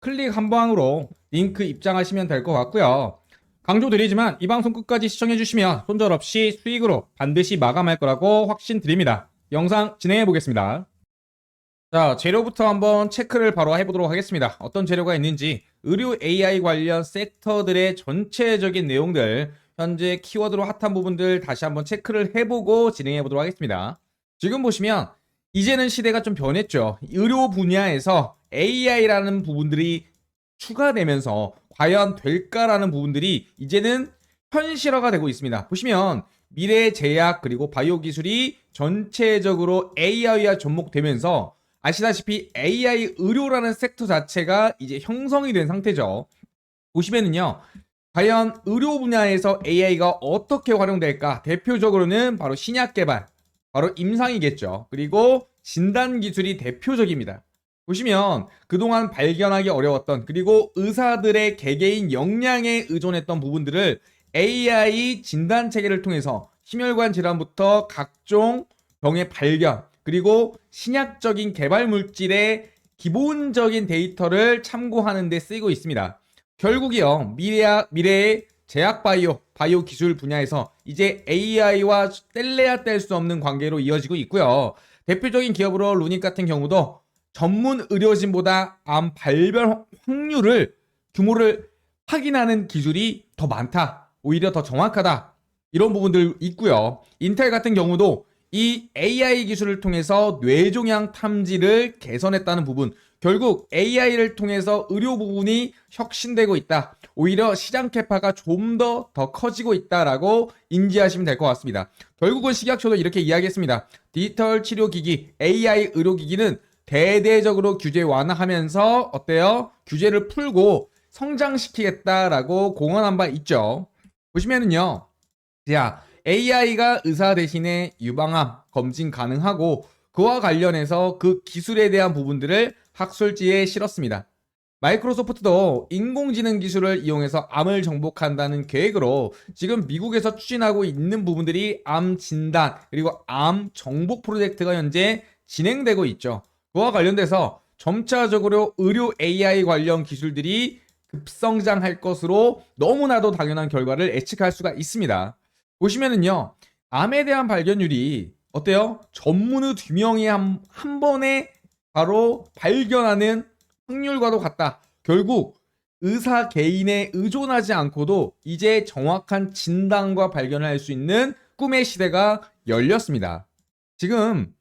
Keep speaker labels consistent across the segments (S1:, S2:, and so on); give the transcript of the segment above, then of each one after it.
S1: 클릭 한 방으로 링크 입장하시면 될 것 같고요. 강조드리지만 이 방송 끝까지 시청해주시면 손절 없이 수익으로 반드시 마감할 거라고 확신드립니다. 영상 진행해 보겠습니다. 자, 재료부터 한번 체크를 바로 해보도록 하겠습니다. 어떤 재료가 있는지 의료 AI 관련 섹터들의 전체적인 내용들 현재 키워드로 핫한 부분들 다시 한번 체크를 해보고 진행해 보도록 하겠습니다. 지금 보시면 이제는 시대가 좀 변했죠. 의료 분야에서 AI라는 부분들이 추가되면서 과연 될까라는 부분들이 이제는 현실화가 되고 있습니다. 보시면 미래 제약 그리고 바이오 기술이 전체적으로 AI와 접목되면서 아시다시피 AI 의료라는 섹터 자체가 이제 형성이 된 상태죠. 보시면은요. 과연 의료 분야에서 AI가 어떻게 활용될까? 대표적으로는 바로 신약 개발, 바로 임상이겠죠. 그리고 진단 기술이 대표적입니다. 보시면 그동안 발견하기 어려웠던 그리고 의사들의 개개인 역량에 의존했던 부분들을 AI 진단 체계를 통해서 심혈관 질환부터 각종 병의 발견 그리고 신약적인 개발 물질의 기본적인 데이터를 참고하는 데 쓰이고 있습니다. 결국이요 미래 미래의 제약 바이오 바이오 기술 분야에서 이제 AI와 뗄래야 뗄 수 없는 관계로 이어지고 있고요. 대표적인 기업으로 루닉 같은 경우도 전문 의료진보다 암 발병 확률을 규모를 확인하는 기술이 더 많다. 오히려 더 정확하다. 이런 부분들 있고요. 인텔 같은 경우도 이 AI 기술을 통해서 뇌종양 탐지를 개선했다는 부분. 결국 AI를 통해서 의료 부분이 혁신되고 있다. 오히려 시장 캐파가 좀 더더 커지고 있다라고 인지하시면 될 것 같습니다. 결국은 식약처도 이렇게 이야기했습니다. 디지털 치료 기기, AI 의료 기기는 대대적으로 규제 완화하면서 어때요? 규제를 풀고 성장시키겠다라고 공언한 바 있죠. 보시면은요. 자, AI가 의사 대신에 유방암 검진 가능하고 그와 관련해서 그 기술에 대한 부분들을 학술지에 실었습니다. 마이크로소프트도 인공지능 기술을 이용해서 암을 정복한다는 계획으로 지금 미국에서 추진하고 있는 부분들이 암 진단 그리고 암 정복 프로젝트가 현재 진행되고 있죠. 그와 관련돼서 점차적으로 의료 AI 관련 기술들이 급성장할 것으로 너무나도 당연한 결과를 예측할 수가 있습니다. 보시면은요, 암에 대한 발견율이 어때요? 전문의 두 명이 한, 한 번에 바로 발견하는 확률과도 같다. 결국 의사 개인에 의존하지 않고도 이제 정확한 진단과 발견을 할수 있는 꿈의 시대가 열렸습니다. 지금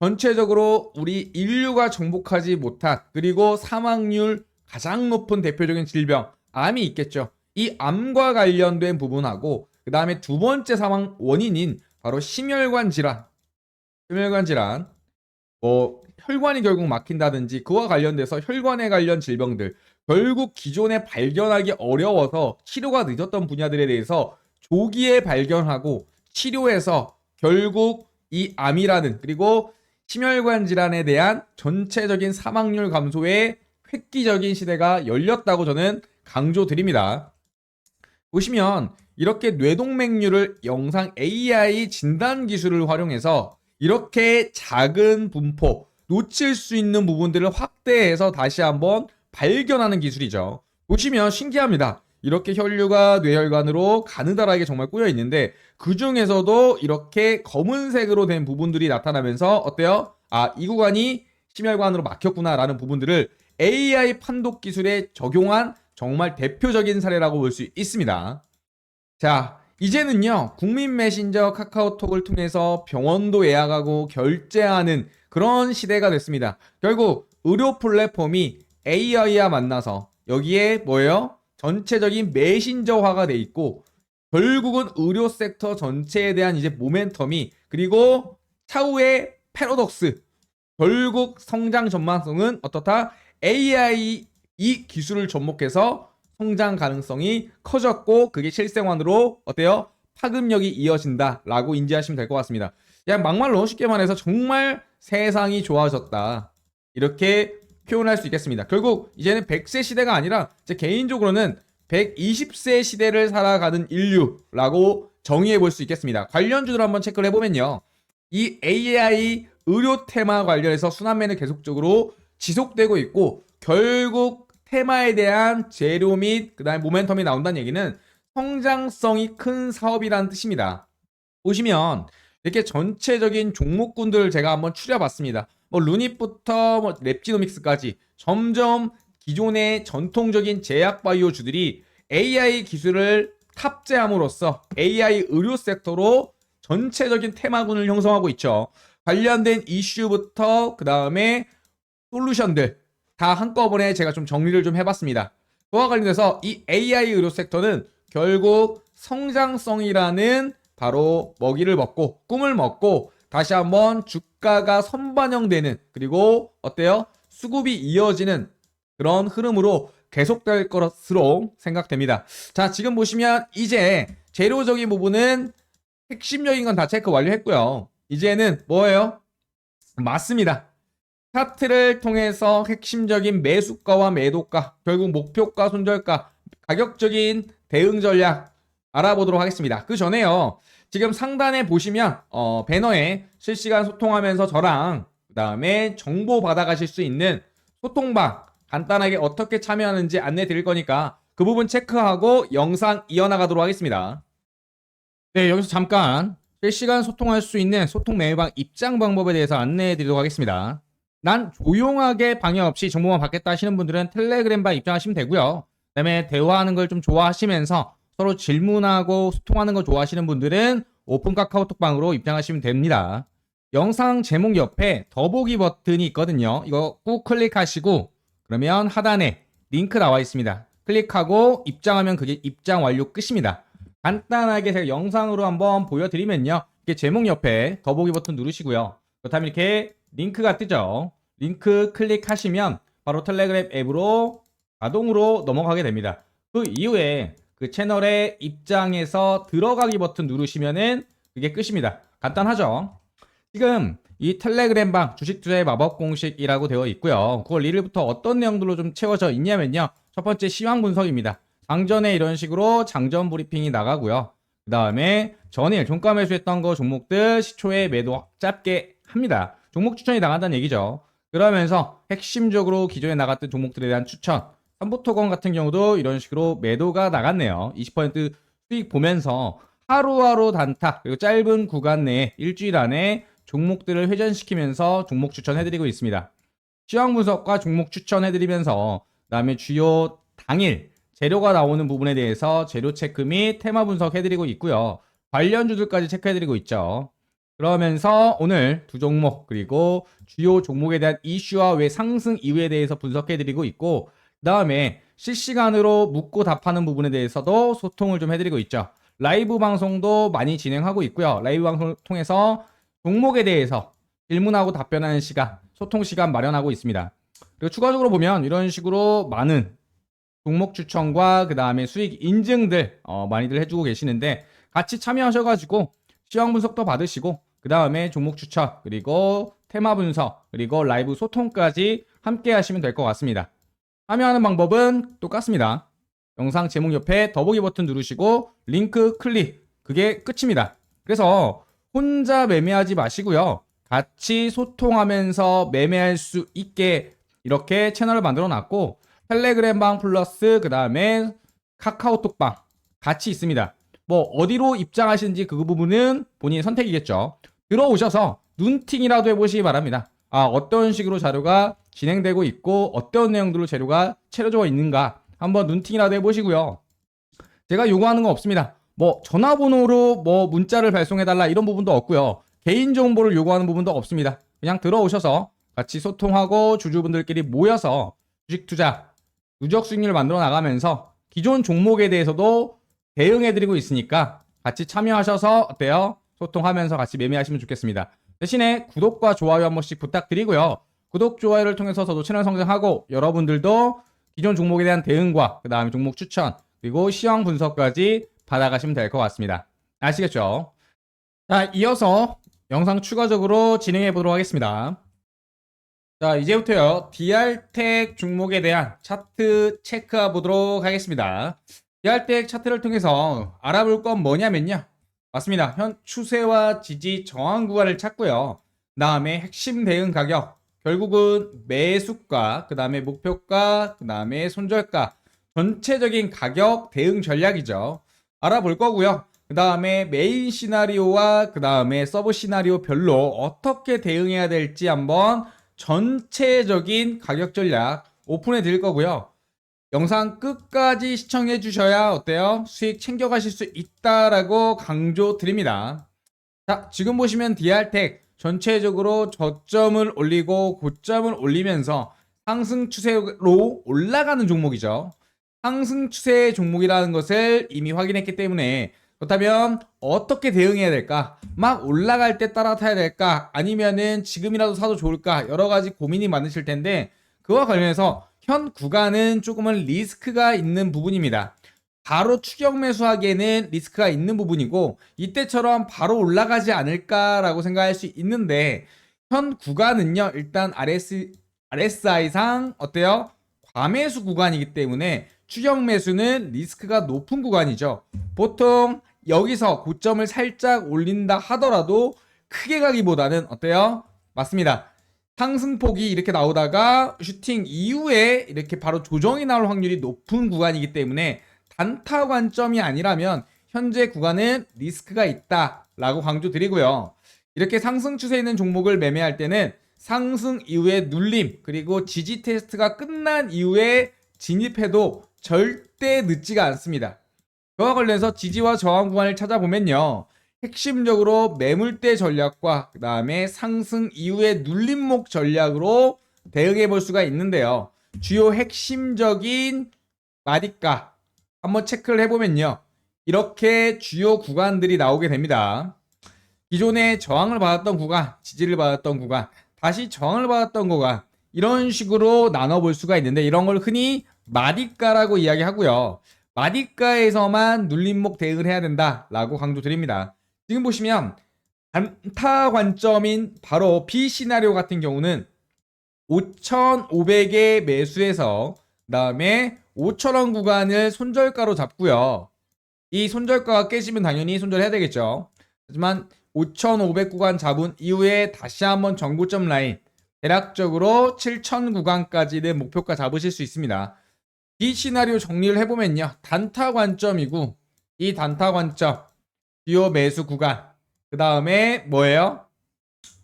S1: 전체적으로 우리 인류가 정복하지 못한 그리고 사망률 가장 높은 대표적인 질병 암이 있겠죠. 이 암과 관련된 부분하고 그 다음에 두 번째 사망 원인인 바로 심혈관 질환, 심혈관 질환, 뭐 혈관이 결국 막힌다든지 그와 관련돼서 혈관에 관련 질병들. 결국 기존에 발견하기 어려워서 치료가 늦었던 분야들에 대해서 조기에 발견하고 치료해서 결국 이 암이라는 그리고 심혈관 질환에 대한 전체적인 사망률 감소에 획기적인 시대가 열렸다고 저는 강조드립니다. 보시면 이렇게 뇌동맥류를 영상 AI 진단 기술을 활용해서 이렇게 작은 분포, 놓칠 수 있는 부분들을 확대해서 다시 한번 발견하는 기술이죠. 보시면 신기합니다. 이렇게 혈류가 뇌혈관으로 가느다랗게 정말 꾸려 있는데 그 중에서도 이렇게 검은색으로 된 부분들이 나타나면서 어때요? 아, 이 구간이 심혈관으로 막혔구나라는 부분들을 AI 판독 기술에 적용한 정말 대표적인 사례라고 볼 수 있습니다. 자, 이제는요, 국민 메신저 카카오톡을 통해서 병원도 예약하고 결제하는 그런 시대가 됐습니다. 결국 의료 플랫폼이 AI와 만나서 여기에 뭐예요? 전체적인 메신저화가 돼 있고 결국은 의료 섹터 전체에 대한 이제 모멘텀이 그리고 차후의 패러독스 결국 성장 전망성은 어떻다? AI 이 기술을 접목해서 성장 가능성이 커졌고 그게 실생활으로 어때요? 파급력이 이어진다라고 인지하시면 될 것 같습니다. 그냥 막말로 쉽게 말해서 정말 세상이 좋아졌다. 이렇게 표현할 수 있겠습니다. 결국 이제는 100세 시대가 아니라 제 개인적으로는 120세 시대를 살아가는 인류라고 정의해 볼 수 있겠습니다. 관련주들 한번 체크를 해보면요. 이 AI 의료 테마 관련해서 순환매는 계속적으로 지속되고 있고 결국 테마에 대한 재료 및 그다음에 모멘텀이 나온다는 얘기는 성장성이 큰 사업이라는 뜻입니다. 보시면 이렇게 전체적인 종목군들을 제가 한번 추려봤습니다. 뭐 루닛부터 뭐 랩지노믹스까지 점점 기존의 전통적인 제약 바이오주들이 AI 기술을 탑재함으로써 AI 의료 섹터로 전체적인 테마군을 형성하고 있죠. 관련된 이슈부터 그 다음에 솔루션들 다 한꺼번에 제가 좀 정리를 좀 해봤습니다. 그와 관련해서 이 AI 의료 섹터는 결국 성장성이라는 바로 먹이를 먹고 꿈을 먹고 다시 한번 주 가가 선반영되는 그리고 어때요? 수급이 이어지는 그런 흐름으로 계속될 것으로 생각됩니다. 자, 지금 보시면 이제 재료적인 부분은 핵심적인 건 다 체크 완료했고요. 이제는 뭐예요? 맞습니다. 차트를 통해서 핵심적인 매수가와 매도가, 결국 목표가, 손절가, 가격적인 대응 전략 알아보도록 하겠습니다. 그 전에요. 지금 상단에 보시면 어, 배너에 실시간 소통하면서 저랑 그 다음에 정보 받아가실 수 있는 소통방 간단하게 어떻게 참여하는지 안내 드릴 거니까 그 부분 체크하고 영상 이어나가도록 하겠습니다. 네, 여기서 잠깐 실시간 소통할 수 있는 소통 메뉴방 입장 방법에 대해서 안내해 드리도록 하겠습니다. 난 조용하게 방해 없이 정보만 받겠다 하시는 분들은 텔레그램방 입장하시면 되고요. 그다음에 대화하는 걸 좀 좋아하시면서 서로 질문하고 소통하는 거 좋아하시는 분들은 오픈 카카오톡방으로 입장하시면 됩니다. 영상 제목 옆에 더보기 버튼이 있거든요. 이거 꾹 클릭하시고 그러면 하단에 링크 나와 있습니다. 클릭하고 입장하면 그게 입장 완료 끝입니다. 간단하게 제가 영상으로 한번 보여드리면요. 이게 제목 옆에 더보기 버튼 누르시고요. 그렇다면 이렇게 링크가 뜨죠. 링크 클릭하시면 바로 텔레그램 앱으로 자동으로 넘어가게 됩니다. 그 이후에 그 채널의 입장에서 들어가기 버튼 누르시면은 그게 끝입니다. 간단하죠? 지금 이 텔레그램 방 주식 투자의 마법 공식이라고 되어 있고요. 9월 1일부터 어떤 내용들로 좀 채워져 있냐면요. 첫 번째 시황 분석입니다. 장전에 이런 식으로 장전 브리핑이 나가고요. 그 다음에 전일 종가 매수했던 거 종목들 시초에 매도 짧게 합니다. 종목 추천이 나간다는 얘기죠. 그러면서 핵심적으로 기존에 나갔던 종목들에 대한 추천. 삼보토건 같은 경우도 이런 식으로 매도가 나갔네요. 20% 수익 보면서 하루하루 단타 그리고 짧은 구간 내에 일주일 안에 종목들을 회전시키면서 종목 추천해드리고 있습니다. 시황 분석과 종목 추천해드리면서 그다음에 주요 당일 재료가 나오는 부분에 대해서 재료 체크 및 테마 분석해드리고 있고요. 관련주들까지 체크해드리고 있죠. 그러면서 오늘 두 종목 그리고 주요 종목에 대한 이슈와 왜 상승 이유에 대해서 분석해드리고 있고 그 다음에 실시간으로 묻고 답하는 부분에 대해서도 소통을 좀 해드리고 있죠. 라이브 방송도 많이 진행하고 있고요. 라이브 방송을 통해서 종목에 대해서 질문하고 답변하는 시간, 소통 시간 마련하고 있습니다. 그리고 추가적으로 보면 이런 식으로 많은 종목 추천과 그 다음에 수익 인증들 어, 많이들 해주고 계시는데 같이 참여하셔가지고 시황 분석도 받으시고 그 다음에 종목 추천 그리고 테마 분석 그리고 라이브 소통까지 함께 하시면 될 것 같습니다. 참여하는 방법은 똑같습니다. 영상 제목 옆에 더보기 버튼 누르시고 링크 클릭 그게 끝입니다. 그래서 혼자 매매하지 마시고요. 같이 소통하면서 매매할 수 있게 이렇게 채널을 만들어 놨고 텔레그램 방 플러스 그 다음에 카카오톡 방 같이 있습니다. 뭐 어디로 입장하시는지 그 부분은 본인 선택이겠죠. 들어오셔서 눈팅이라도 해보시기 바랍니다. 아 어떤 식으로 자료가 진행되고 있고 어떤 내용들로 재료가 채워져 있는가 한번 눈팅이라도 해보시고요. 제가 요구하는 건 없습니다. 뭐 전화번호로 뭐 문자를 발송해달라 이런 부분도 없고요. 개인 정보를 요구하는 부분도 없습니다. 그냥 들어오셔서 같이 소통하고 주주분들끼리 모여서 주식 투자 누적 수익률을 만들어 나가면서 기존 종목에 대해서도 대응해드리고 있으니까 같이 참여하셔서 어때요? 소통하면서 같이 매매하시면 좋겠습니다. 대신에 구독과 좋아요 한 번씩 부탁드리고요. 구독, 좋아요를 통해서 저도 채널 성장하고 여러분들도 기존 종목에 대한 대응과 그 다음에 종목 추천 그리고 시황 분석까지 받아가시면 될 것 같습니다. 아시겠죠? 자, 이어서 영상 추가적으로 진행해 보도록 하겠습니다. 자, 이제부터요. DR텍 종목에 대한 차트 체크해 보도록 하겠습니다. DR텍 차트를 통해서 알아볼 건 뭐냐면요. 맞습니다. 현 추세와 지지 저항 구간을 찾고요. 다음에 핵심 대응 가격, 결국은 매수가, 그 다음에 목표가, 그 다음에 손절가, 전체적인 가격 대응 전략이죠. 알아볼 거고요. 그 다음에 메인 시나리오와 그 다음에 서브 시나리오 별로 어떻게 대응해야 될지 한번 전체적인 가격 전략 오픈해 드릴 거고요. 영상 끝까지 시청해 주셔야 어때요? 수익 챙겨 가실 수 있다라고 강조 드립니다. 자, 지금 보시면 DR텍 전체적으로 저점을 올리고 고점을 올리면서 상승 추세로 올라가는 종목이죠. 상승 추세의 종목이라는 것을 이미 확인했기 때문에 그렇다면 어떻게 대응해야 될까? 막 올라갈 때 따라 타야 될까? 아니면은 지금이라도 사도 좋을까? 여러 가지 고민이 많으실 텐데 그와 관련해서 현 구간은 조금은 리스크가 있는 부분입니다. 바로 추격 매수하기에는 리스크가 있는 부분이고 이때처럼 바로 올라가지 않을까라고 생각할 수 있는데 현 구간은요 일단 RS, RSI상 어때요? 과매수 구간이기 때문에 추격 매수는 리스크가 높은 구간이죠. 보통 여기서 고점을 살짝 올린다 하더라도 크게 가기보다는 어때요? 맞습니다. 상승폭이 이렇게 나오다가 슈팅 이후에 이렇게 바로 조정이 나올 확률이 높은 구간이기 때문에 단타 관점이 아니라면 현재 구간은 리스크가 있다라고 강조드리고요. 이렇게 상승 추세에 있는 종목을 매매할 때는 상승 이후에 눌림 그리고 지지 테스트가 끝난 이후에 진입해도 절대 늦지가 않습니다. 그와 관련해서 지지와 저항 구간을 찾아보면요. 핵심적으로 매물대 전략과 그 다음에 상승 이후의 눌림목 전략으로 대응해 볼 수가 있는데요. 주요 핵심적인 마디가 한번 체크를 해보면요. 이렇게 주요 구간들이 나오게 됩니다. 기존에 저항을 받았던 구간, 지지를 받았던 구간, 다시 저항을 받았던 구간, 이런 식으로 나눠볼 수가 있는데 이런 걸 흔히 마디가라고 이야기하고요. 마디가에서만 눌림목 대응을 해야 된다라고 강조드립니다. 지금 보시면 단타 관점인 바로 B 시나리오 같은 경우는 5,500에 매수해서 그다음에 5,000원 구간을 손절가로 잡고요. 이 손절가가 깨지면 당연히 손절해야 되겠죠. 하지만 5,500 구간 잡은 이후에 다시 한번 정고점 라인 대략적으로 7,000 구간까지는 목표가 잡으실 수 있습니다. 이 시나리오 정리를 해보면요. 단타 관점이고 이 단타 관점 주요 매수 구간 그 다음에 뭐예요?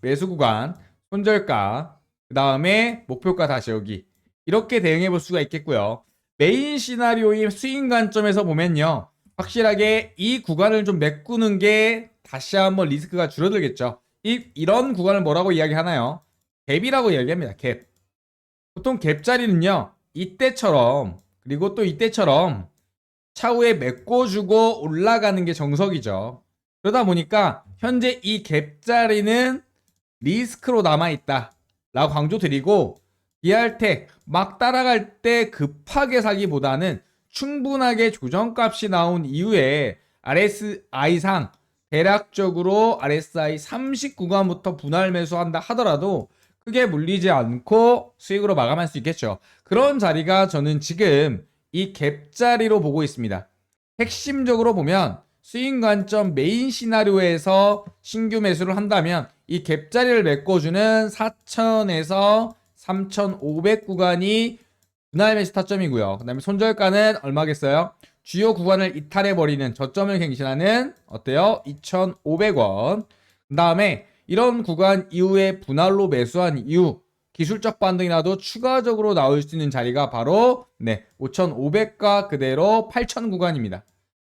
S1: 매수 구간 손절가 그 다음에 목표가 다시 여기 이렇게 대응해 볼 수가 있겠고요. 메인 시나리오의 스윙 관점에서 보면요. 확실하게 이 구간을 좀 메꾸는 게 다시 한번 리스크가 줄어들겠죠. 이, 이런 구간을 뭐라고 이야기하나요? 갭이라고 이야기합니다. 갭. 보통 갭 자리는요. 이때처럼 그리고 또 이때처럼 차후에 메꿔주고 올라가는 게 정석이죠. 그러다 보니까 현재 이 갭 자리는 리스크로 남아있다. 라고 강조 드리고 DR텍 막 따라갈 때 급하게 사기보다는 충분하게 조정값이 나온 이후에 RSI상 대략적으로 RSI 30 구간부터 분할 매수한다 하더라도 크게 물리지 않고 수익으로 마감할 수 있겠죠. 그런 자리가 저는 지금 이 갭 자리로 보고 있습니다. 핵심적으로 보면 스윙 관점 메인 시나리오에서 신규 매수를 한다면 이 갭 자리를 메꿔주는 4,000에서 3,500 구간이 분할 매수 타점이고요. 그 다음에 손절가는 얼마겠어요? 주요 구간을 이탈해버리는 저점을 갱신하는 어때요? 2,500원. 그 다음에 이런 구간 이후에 분할로 매수한 이후 기술적 반등이라도 추가적으로 나올 수 있는 자리가 바로 네 5,500가 그대로 8,000 구간입니다.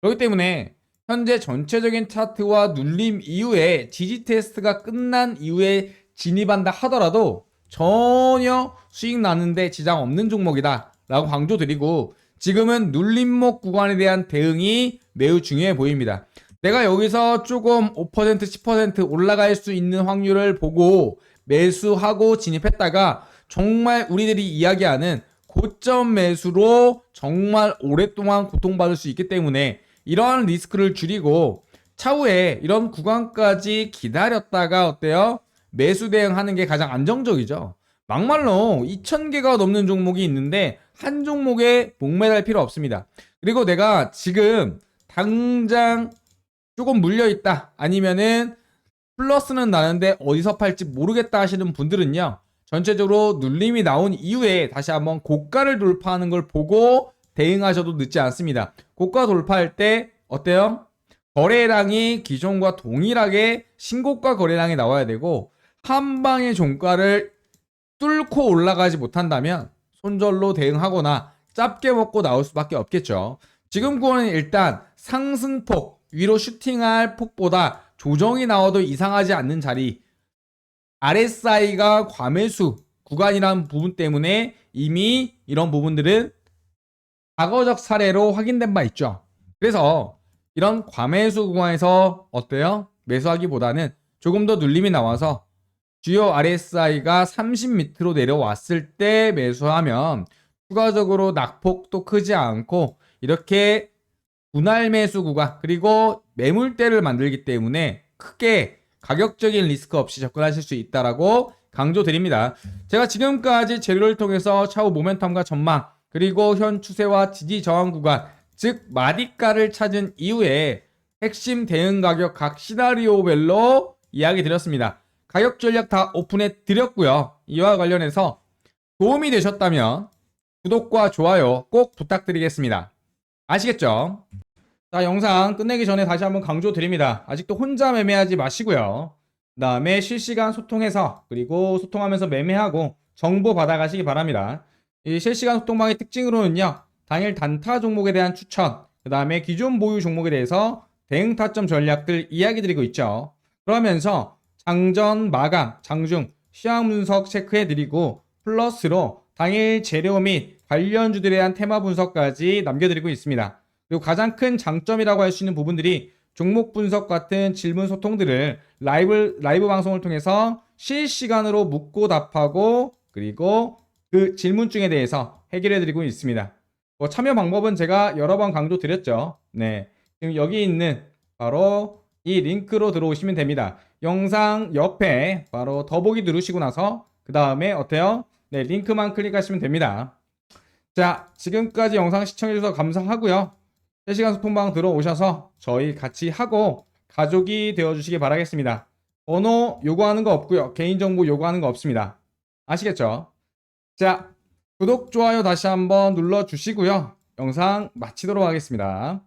S1: 그렇기 때문에 현재 전체적인 차트와 눌림 이후에 지지 테스트가 끝난 이후에 진입한다 하더라도 전혀 수익 나는데 지장 없는 종목이다 라고 강조드리고 지금은 눌림목 구간에 대한 대응이 매우 중요해 보입니다. 내가 여기서 조금 5% 10% 올라갈 수 있는 확률을 보고 매수하고 진입했다가 정말 우리들이 이야기하는 고점 매수로 정말 오랫동안 고통받을 수 있기 때문에 이러한 리스크를 줄이고 차후에 이런 구간까지 기다렸다가 어때요? 매수 대응하는 게 가장 안정적이죠. 막말로 2,000개가 넘는 종목이 있는데 한 종목에 목매달 필요 없습니다. 그리고 내가 지금 당장 조금 물려 있다 아니면은 플러스는 나는데 어디서 팔지 모르겠다 하시는 분들은요. 전체적으로 눌림이 나온 이후에 다시 한번 고가를 돌파하는 걸 보고 대응하셔도 늦지 않습니다. 고가 돌파할 때 어때요? 거래량이 기존과 동일하게 신고가 거래량이 나와야 되고 한 방의 종가를 뚫고 올라가지 못한다면 손절로 대응하거나 짧게 먹고 나올 수밖에 없겠죠. 지금 구간은 일단 상승폭 위로 슈팅할 폭보다 조정이 나와도 이상하지 않는 자리 RSI가 과매수 구간이라는 부분 때문에 이미 이런 부분들은 과거적 사례로 확인된 바 있죠. 그래서 이런 과매수 구간에서 어때요? 매수하기보다는 조금 더 눌림이 나와서 주요 RSI가 30 밑으로 내려왔을 때 매수하면 추가적으로 낙폭도 크지 않고 이렇게 분할 매수 구간 그리고 매물대를 만들기 때문에 크게 가격적인 리스크 없이 접근하실 수 있다라고 강조드립니다. 제가 지금까지 재료를 통해서 차후 모멘텀과 전망 그리고 현 추세와 지지 저항 구간 즉 마디가를 찾은 이후에 핵심 대응 가격 각 시나리오별로 이야기 드렸습니다. 가격 전략 다 오픈해 드렸고요. 이와 관련해서 도움이 되셨다면 구독과 좋아요 꼭 부탁드리겠습니다. 아시겠죠? 자, 영상 끝내기 전에 다시 한번 강조드립니다. 아직도 혼자 매매하지 마시고요. 그 다음에 실시간 소통해서 그리고 소통하면서 매매하고 정보 받아가시기 바랍니다. 이 실시간 소통방의 특징으로는요. 단일 단타 종목에 대한 추천, 그 다음에 기존 보유 종목에 대해서 대응 타점 전략들 이야기 드리고 있죠. 그러면서 장전, 마감, 장중, 시황 분석 체크해 드리고 플러스로 당일 재료 및 관련주들에 대한 테마 분석까지 남겨드리고 있습니다. 그리고 가장 큰 장점이라고 할 수 있는 부분들이 종목 분석 같은 질문 소통들을 라이브, 라이브 방송을 통해서 실시간으로 묻고 답하고 그리고 그 질문증에 대해서 해결해 드리고 있습니다. 뭐 참여 방법은 제가 여러 번 강조 드렸죠. 네. 지금 여기 있는 바로 이 링크로 들어오시면 됩니다. 영상 옆에 바로 더보기 누르시고 나서 그 다음에 어때요? 네, 링크만 클릭하시면 됩니다. 자, 지금까지 영상 시청해주셔서 감사하고요. 실시간 소통방 들어오셔서 저희 같이 하고 가족이 되어주시기 바라겠습니다. 번호 요구하는 거 없고요. 개인정보 요구하는 거 없습니다. 아시겠죠? 자, 구독, 좋아요 다시 한번 눌러주시고요. 영상 마치도록 하겠습니다.